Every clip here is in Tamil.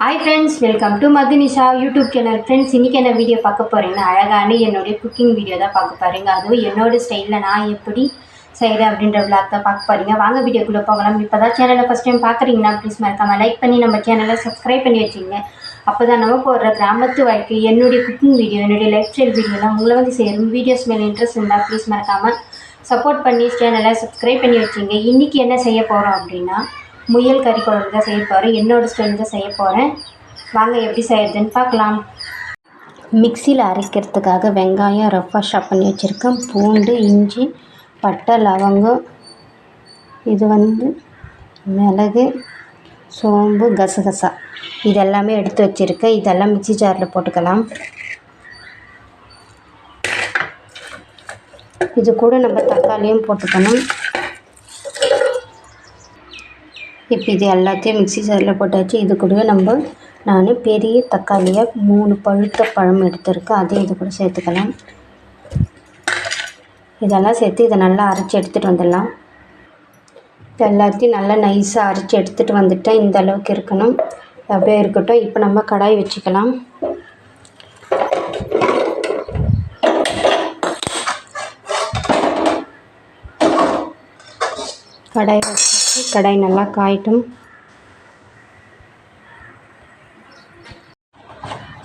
Hi friends welcome to Madhunisha YouTube channel friends இன்றைக்கி என்ன வீடியோ பார்க்க போகிறீங்கன்னா அழகான என்னுடைய குக்கிங் வீடியோ தான் பார்க்க போகிறீங்க அதுவும் என்னோடய ஸ்டைலில் நான் எப்படி செய்கிறேன் அப்படின்ற விளாக் தான் பார்க்க போகிறீங்க வாங்க வீடியோக்குள்ளே போகலாம். இப்போ தான் சேனலை ஃபஸ்ட் டைம் பார்க்குறீங்கன்னா ப்ளீஸ் மறக்காமல் லைக் பண்ணி நம்ம சேனலை சப்ஸ்கிரைப் பண்ணி வச்சுங்க. அப்போ தான் நம்ம போடுற கிராமத்து வாழ்க்கை என்னுடைய குக்கிங் வீடியோ என்னுடைய லைஃப் ஸ்டைல் வீடியோலாம் உங்களை வந்து சேரும். வீடியோஸ் மேலே இன்ட்ரெஸ்ட் இருந்தால் ப்ளீஸ் மறக்காமல் சப்போர்ட் பண்ணி சேனலை சப்ஸ்கிரைப் பண்ணி வச்சுங்க. இன்றைக்கி என்ன செய்ய போகிறோம் அப்படின்னா முயல் கறி குழம்பு தான் செய்ய போகிறேன் என்னோட ஸ்டைல் தான் செய்ய போகிறேன் வாங்க எப்படி செய்யறதுன்னு பார்க்கலாம். மிக்சியில் அரைக்கிறதுக்காக வெங்காயம் ரஃப்பாக ஷாப் பண்ணி வச்சுருக்கேன். பூண்டு இஞ்சி பட்டை லவங்கம். இது வந்து மிளகு சோம்பு கசகசா. இது எல்லாமே எடுத்து வச்சுருக்கேன். இதெல்லாம் மிக்ஸி ஜாரில் போட்டுக்கலாம். இது கூட நம்ம தக்காளியும் போட்டுக்கணும். இப்போ இது எல்லாத்தையும் மிக்சி ஜாரில் போட்டாச்சு. இது கூடவே நம்ம நான் பெரிய தக்காளியை மூணு பழுத்த பழம் எடுத்திருக்கேன் அதையும் இது கூட சேர்த்துக்கலாம். இதெல்லாம் சேர்த்து இதை நல்லா அரைச்சி எடுத்துகிட்டு வந்துடலாம். இது எல்லாத்தையும் நல்லா நைஸாக அரைச்சி எடுத்துகிட்டு வந்துட்டேன் இந்த அளவுக்கு இருக்கணும். அப்படியே இருக்கட்டும். இப்போ நம்ம கடாய் வச்சுக்கலாம். கடாய் வச்சு கடாய் நல்லா காயட்டும்.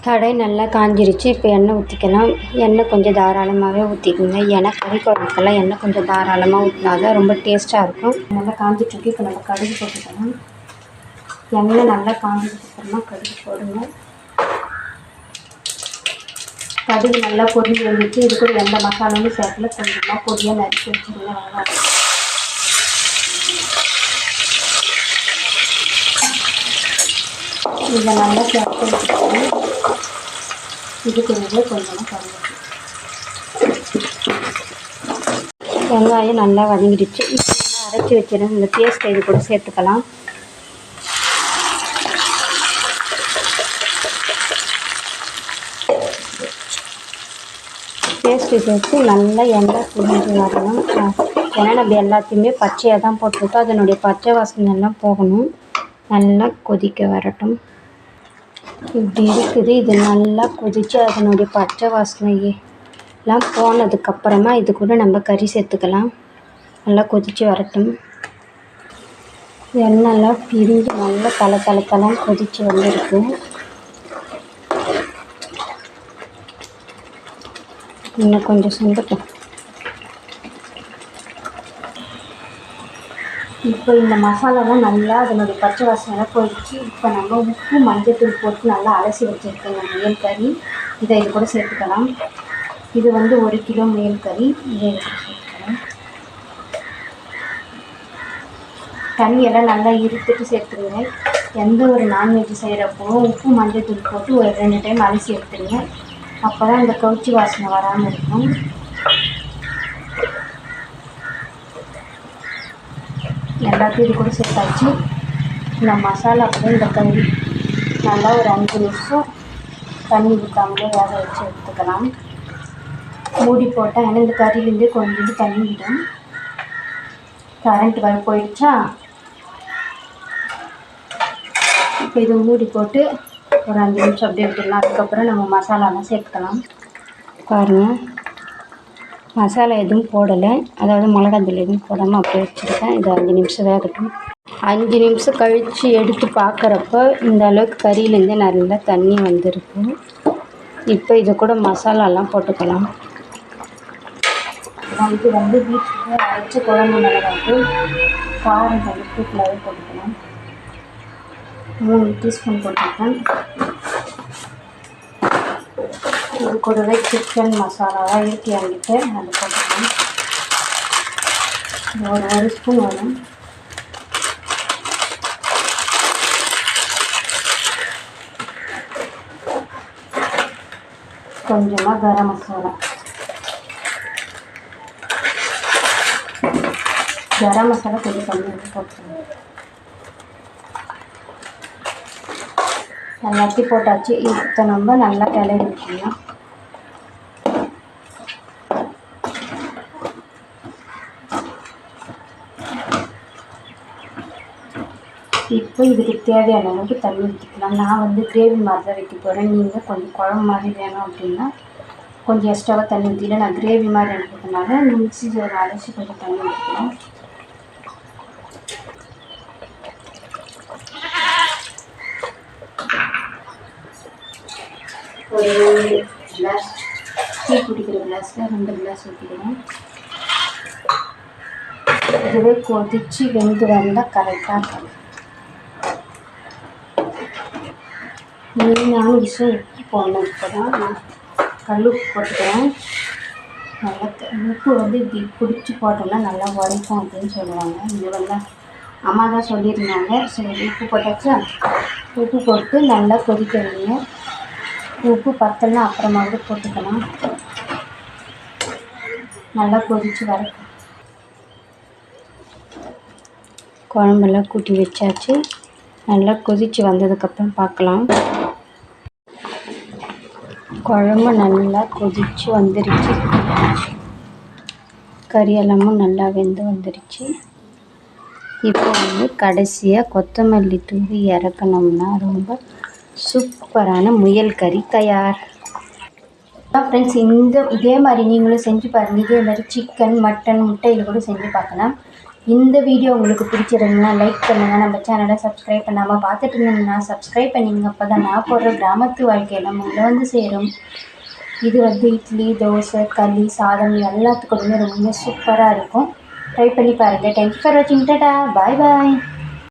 கடாய் நல்லா காஞ்சிருச்சு. இப்போ எண்ணெய் ஊற்றிக்கலாம் எண்ணெய் கொஞ்சம் தாராளமாகவே ஊற்றிக்கோங்க ஏன்னா கறி குழம்புக்கெல்லாம் எண்ணெய் கொஞ்சம் தாராளமாக ஊற்றினா தான் ரொம்ப டேஸ்ட்டாக இருக்கும். நல்லா காஞ்சிட்ருக்கு. இப்போ நம்ம கடுகு போட்டுக்கலாம். எண்ணெய் நல்லா காஞ்சதுக்கு கடுகு போடுங்க. கடுகு நல்லா பொரிஞ்சு வந்துச்சு. இது கூட எந்த மசாலாவும் சேர்க்கல. கொஞ்சமாக பொடியாக நறுக்கி வச்சுருங்க இருக்கும் இதை நல்லா சேர்த்து வச்சுக்கணும் இது கொஞ்சம் கொஞ்சமாக கருவேப்பிலை வெங்காயம் நல்லா வதங்கிடுச்சு. இப்போ நல்லா அரைச்சி வச்சிருந்த இந்த பேஸ்ட் இது கூட சேர்த்துக்கலாம். பேஸ்ட்டு சேர்த்து நல்லா எண்ணெய் புரிஞ்சு வரணும். ஏன்னா நம்ம எல்லாத்தையுமே பச்சையாக தான் போட்டிருக்கோம். அதனுடைய பச்சை வாசனை எல்லாம் போகணும். நல்லா கொதிக்க வரட்டும். இப்படி இருக்குது. இது நல்லா கொதித்து அதனுடைய பச்சை வாசனையெல்லாம் போனதுக்கப்புறமா இது கூட நம்ம கறி சேர்த்துக்கலாம். நல்லா கொதித்து வரட்டும். எண்ணெய்லாம் பிரிஞ்சு நல்லா தலை தலை தலைன்னு கொதித்து வந்துருக்கு. இன்னும் கொஞ்சம் சுண்டட்டும். இப்போ இந்த மசாலாலாம் நல்லா அதனுடைய பச்சை வாசனைலாம் போயிடுச்சு. இப்போ நம்ம உப்பு மஞ்சத்தூள் போட்டு நல்லா அலசி வச்சுருக்கோங்க முயல் கறி. இதை இது கூட சேர்த்துக்கலாம். இது வந்து ஒரு கிலோ முயல் கறி. இதை சேர்த்துக்கலாம். தண்ணியெல்லாம் நல்லா இருத்துட்டு சேர்த்துருங்க. எந்த ஒரு நான்வெஜ் செய்கிறப்போ உப்பு மஞ்சத்தூள் போட்டு ஒரு ரெண்டு டைம் அலசி எடுத்துருங்க. அப்போ தான் இந்த கவுச்சி வாசனை வராமல் இருக்கும். எல்லாத்தையும் இது கூட சேர்த்தாச்சு. இந்த மசாலா கூட இந்த கறி நல்லா ஒரு அஞ்சு நிமிஷம் தண்ணி ஊற்றாமலே வேக வச்சு எடுத்துக்கலாம். மூடி போட்டால் ஏன்னா இந்த கறியிலேருந்தே கொஞ்சம் தண்ணி விடும். கரண்ட் வர போயிடுச்சா? இப்போ இது மூடி போட்டு ஒரு அஞ்சு நிமிஷம் அப்படியே விட்டுடலாம். அதுக்கப்புறம் நம்ம மசாலாலாம் சேர்த்துக்கலாம். பாருங்கள் மசாலா எதுவும் போடலை. அதாவது மிளகாத்தூள் எதுவும் போடாமல் அப்படியே வச்சுருக்கேன். இது அஞ்சு நிமிஷம் வேகட்டும். அஞ்சு நிமிஷம் கழித்து எடுத்து பார்க்குறப்ப இந்த அளவுக்கு கறியிலேருந்து நல்லா தண்ணி வந்திருக்கு. இப்போ இது கூட மசாலாலாம் போட்டுக்கலாம். இது வந்து வீட்டில் அரைச்ச குழம்பு மிளகாத்தூள் காரம் தண்ணி ஃபுல்லாகவே போட்டுக்கலாம். மூணு டீஸ்பூன் போட்டிருக்கேன். இது கூடவே சிக்கன் மசாலாவாக இறுக்கி என்கிட்ட அது போட்டுக்கலாம். ஒரு ஒரு ஸ்பூன் வரும். கொஞ்சமாக கரம் மசாலா. கரம் மசாலா கொஞ்சம் கம்மியாக போட்டுருங்க எல்லாத்தையும் போட்டாச்சு. இப்போ நம்ம நல்லா கிளறி விட்டுக்கலாம் இப்போ இதுக்கு தேவையான அளவுக்கு தண்ணி ஊற்றிக்கலாம் நான் வந்து கிரேவி மாதிரி தான் வைக்க போகிறேன் நீங்கள் கொஞ்சம் குழம்பு மாதிரி வேணும் அப்படின்னா கொஞ்சம் எக்ஸ்ட்ராவாக தண்ணி ஊற்றில நான் கிரேவி மாதிரி எடுக்கிறதுனால மிக்ஸி ஒரு அரைச்சி கொஞ்சம் தண்ணி ஊற்றிக்கலாம் ஒரு கிளாஸ் டீ குடிக்கிற கிளாஸில் ரெண்டு கிளாஸ் ஊற்றிக்கிறேன் இதுவே கொதிச்சு வெந்து வந்தால் கரெக்டாக இருக்கும். மெயினான விஷயம் உப்பு போடணும். இப்போ தான் நான் கல் உப்பு போட்டுக்கிறேன். நல்லா உப்பு வந்து இப்படி பிடிச்சி போட்டோம்னா நல்லா உரைக்கும் அப்படின்னு சொல்லுவாங்க. இது வந்து அம்மா தான் சொல்லியிருந்தாங்க. சரி உப்பு போட்டாச்சா? உப்பு போட்டு நல்லா கொதிக்க வைங்க. உப்பு பத்தலன்னா அப்புறமா கூட போட்டுக்கலாம். நல்லா கொதிச்சு வர குழம்பெல்லாம் கூட்டி வச்சாச்சு. நல்லா கொதித்து வந்ததுக்கப்புறம் பார்க்கலாம். குழம்பு நல்லா கொதிச்சு வந்துருச்சு. கறி எல்லாமும் நல்லா வெந்து வந்துருச்சு. இப்போ வந்து கடைசியாக கொத்தமல்லி தூவி இறக்கணும்னா ரொம்ப சூப்பரான முயல் கறி தயார். ஃப்ரெண்ட்ஸ் இந்த இதே மாதிரி நீங்களும் செஞ்சு பாருங்கள் இதே மாதிரி சிக்கன் மட்டன் முட்டையில் கூட செஞ்சு பார்க்கலாம் இந்த வீடியோ உங்களுக்கு பிடிச்சிருந்தா லைக் பண்ணுங்கள் நம்ம சேனலை சப்ஸ்கிரைப் பண்ணாமல் பார்த்துட்டு இருந்தீங்கன்னா சப்ஸ்கிரைப் பண்ணிங்க அப்போ தான் நான் போடுற கிராமத்து வாழ்க்கையெல்லாம் உங்களை வந்து சேரும். இது வந்து இட்லி தோசை களி சாதம் எல்லாத்துக்கூடமே ரொம்ப சூப்பராக இருக்கும். ட்ரை பண்ணி பாருங்கள் தேங்க்யூ ஃபார் வாட்சிங் டாடா பாய் பாய்